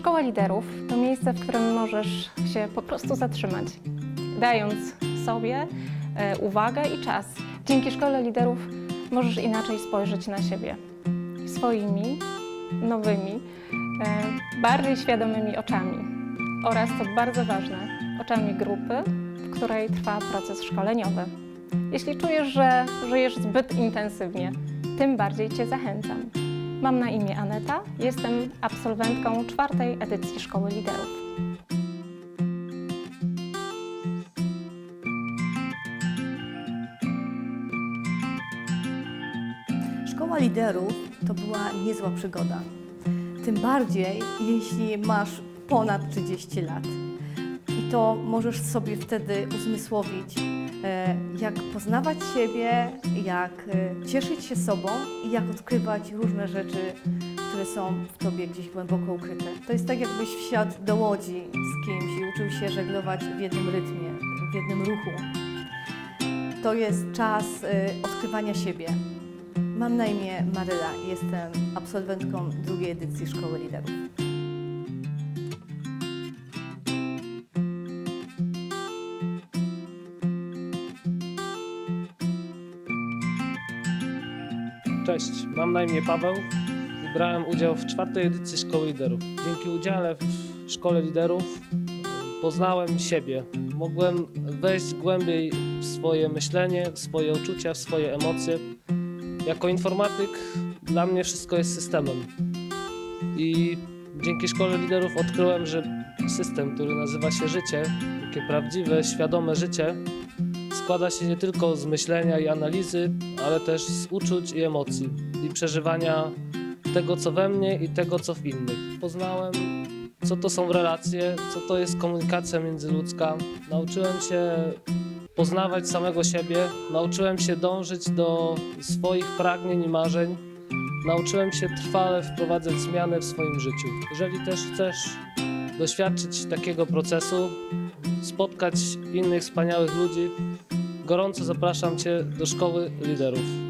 Szkoła Liderów to miejsce, w którym możesz się po prostu zatrzymać, dając sobie e, uwagę i czas. Dzięki Szkole Liderów możesz inaczej spojrzeć na siebie. Swoimi, nowymi, e, bardziej świadomymi oczami. Oraz, co bardzo ważne, oczami grupy, w której trwa proces szkoleniowy. Jeśli czujesz, że żyjesz zbyt intensywnie, tym bardziej Cię zachęcam. Mam na imię Aneta, jestem absolwentką czwartej edycji Szkoły Liderów. Szkoła liderów to była niezła przygoda. Tym bardziej, jeśli masz ponad 30 lat. I to możesz sobie wtedy uzmysłowić, jak poznawać siebie, jak e, cieszyć się sobą i jak odkrywać różne rzeczy, które są w tobie gdzieś głęboko ukryte. To jest tak, jakbyś wsiadł do łodzi z kimś i uczył się żeglować w jednym rytmie, w jednym ruchu. To jest czas e, odkrywania siebie. Mam na imię Maryla, jestem absolwentką drugiej edycji Szkoły Liderów. Cześć, mam na imię Paweł i brałem udział w czwartej edycji Szkoły Liderów. Dzięki udziale w Szkole Liderów poznałem siebie. Mogłem wejść głębiej w swoje myślenie, w swoje uczucia, w swoje emocje. Jako informatyk dla mnie wszystko jest systemem. I dzięki Szkole Liderów odkryłem, że system, który nazywa się życie, takie prawdziwe, świadome życie, składa się nie tylko z myślenia i analizy, ale też z uczuć i emocji i przeżywania tego, co we mnie i tego, co w innych. Poznałem, co to są relacje, co to jest komunikacja międzyludzka. Nauczyłem się poznawać samego siebie, nauczyłem się dążyć do swoich pragnień i marzeń. Nauczyłem się trwale wprowadzać zmiany w swoim życiu. Jeżeli też chcesz doświadczyć takiego procesu, spotkać innych wspaniałych ludzi, gorąco zapraszam Cię do Szkoły Liderów.